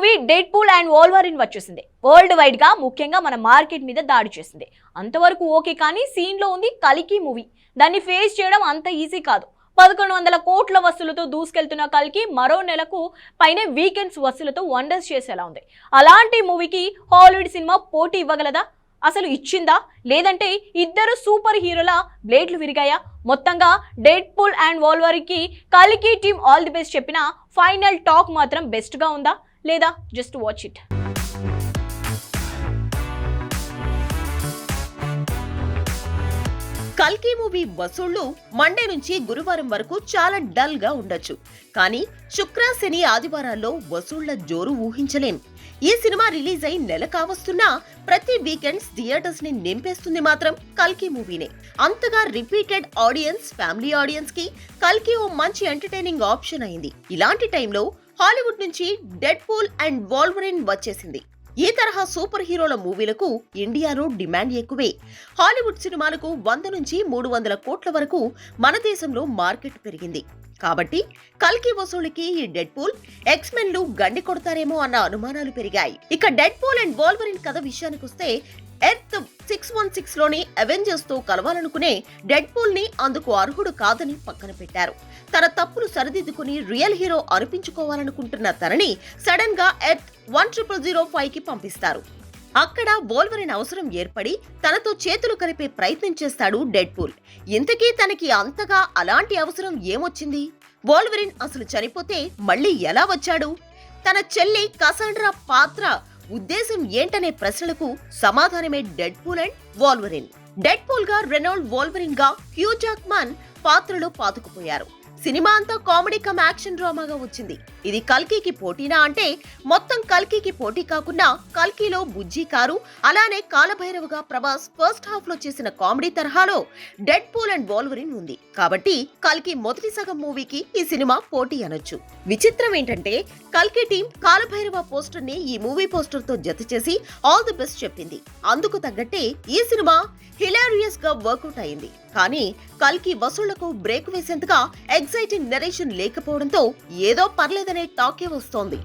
Movie Deadpool and Wolverine వచ్చేసింది. World వైడ్గా ముఖ్యంగా మన మార్కెట్ మీద దాడి చేసింది. అంతవరకు ఓకే కానీ సీన్లో ఉంది కలికి మూవీ దాన్ని ఫేస్ చేయడం అంత ఈజీ కాదు. పదకొండు వందల కోట్ల వసూలతో దూసుకెళ్తున్న కలికి మరో నెలకు పైనే వీకెండ్స్ వసూలతో వండర్స్ చేసేలా ఉంది. అలాంటి మూవీకి హాలీవుడ్ సినిమా పోటీ ఇవ్వగలదా? అసలు ఇచ్చిందా? లేదంటే ఇద్దరు సూపర్ హీరోల బ్లేడ్లు విరిగాయా? మొత్తంగా డెడ్ పూల్ అండ్ వాల్వరికి కలికి టీమ్ ఆల్ ది బెస్ట్ చెప్పిన ఫైనల్ టాక్ మాత్రం బెస్ట్గా ఉందా? లేదా జస్ట్ వాచ్ ఇట్ కల్కి మూవీ వసూళ్ళు మండే నుంచి గురువారం వరకు చాలా డల్గా ఉండొచ్చు. కానీ శుక్ర శని ఆదివారాల్లో వసూళ్ళ జోరు ఊహించలేం. ఈ సినిమా రిలీజ్ అయి నెల కావస్తున్నా ప్రతి వీకెండ్స్ థియేటర్స్ని నింపేస్తుంది మాత్రం కల్కి మూవీనే. అంతగా రిపీటెడ్ ఆడియన్స్ ఫ్యామిలీ ఆడియన్స్కి కల్కి ఓ మంచి ఎంటర్టైనింగ్ ఆప్షన్ అయింది. ఇలాంటి టైంలో హాలీవుడ్ నుంచి డెడ్ పూల్ అండ్ వాల్వరిన్ వచ్చేసింది. ఈ తరహా సూపర్ హీరోల మూవీలకు ఇండియాలో డిమాండ్ ఎక్కువే. హాలీవుడ్ సినిమాలకు వంద నుంచి మూడు వందల కోట్ల వరకు మన దేశంలో మార్కెట్ పెరిగింది. కాబట్టి కల్కి వసూలికి ఈ డెడ్ పూల్ ఎక్స్ గండి కొడతారేమో అన్న అనుమానాలు పెరిగాయి. ఇక డెడ్ పూల్ అండ్ వాల్వరిన్ కథ విషయానికొస్తే ఎర్త్ సిక్స్ వన్ సిక్స్లోని అవెంజర్స్తో కలవాలనుకునే డెడ్ పూల్ని అందుకు అర్హుడు కాదని పక్కన పెట్టారు. తన తప్పులు సరిదిద్దుకుని రియల్ హీరో అనిపించుకోవాలనుకుంటున్న తనని సడన్గా ఎర్త్ వన్ ట్రిపుల్ జీరో ఫైవ్కి పంపిస్తారు. అక్కడ బోల్వరిన్ అవసరం ఏర్పడి తనతో చేతులు కలిపే ప్రయత్నం చేస్తాడు డెడ్ పూల్ ఇంతకీ తనకి అంతగా అలాంటి అవసరం ఏమొచ్చింది? బోల్వరిన్ అసలు చనిపోతే మళ్ళీ ఎలా వచ్చాడు? తన చెల్లి కసాండ్రా పాత్ర ఉద్దేశం ఏంటనే ప్రశ్నలకు సమాధానమే డెడ్ పూల్ అండ్ వాల్వరిన్. డెడ్ పూల్గా రెనాల్డ్ వాల్వరిన్గా హ్యూ జాక్మన్ పాత్రలో పాతుకుపోయారు. సినిమా అంతా కామెడీ కమ్ యాక్షన్ డ్రామాగా వచ్చింది. ఇది కల్కీకి పోటీనా అంటే మొత్తం కల్కీకి పోటీ కాకుండా కల్కీలో బుజ్జి కారు అలానే కాలభైరవుగా ప్రభాస్ ఫస్ట్ హాఫ్లో చేసిన కామెడీ తరహాలో డెడ్ పూల్ అండ్ వాల్వరిన్ ఉంది. కాబట్టి కల్కి మొదటి సగం మూవీకి ఈ సినిమా పోటీ అనొచ్చు. విచిత్రం ఏంటంటే కల్కి టీం కాలభైరవ పోస్టర్ని ఈ మూవీ పోస్టర్తో జత చేసి ఆల్ ది బెస్ట్ చెప్పింది. అందుకు తగ్గట్టే ఈ సినిమా హిలారియస్గా వర్కౌట్ అయింది. కానీ కల్కి వసూళ్ళకు బ్రేక్ వేసేంతగా ఎగ్జైటింగ్ నెరేషన్ లేకపోవడంతో ఏదో పర్లేదు కాదనే టాకీ వస్తోంది.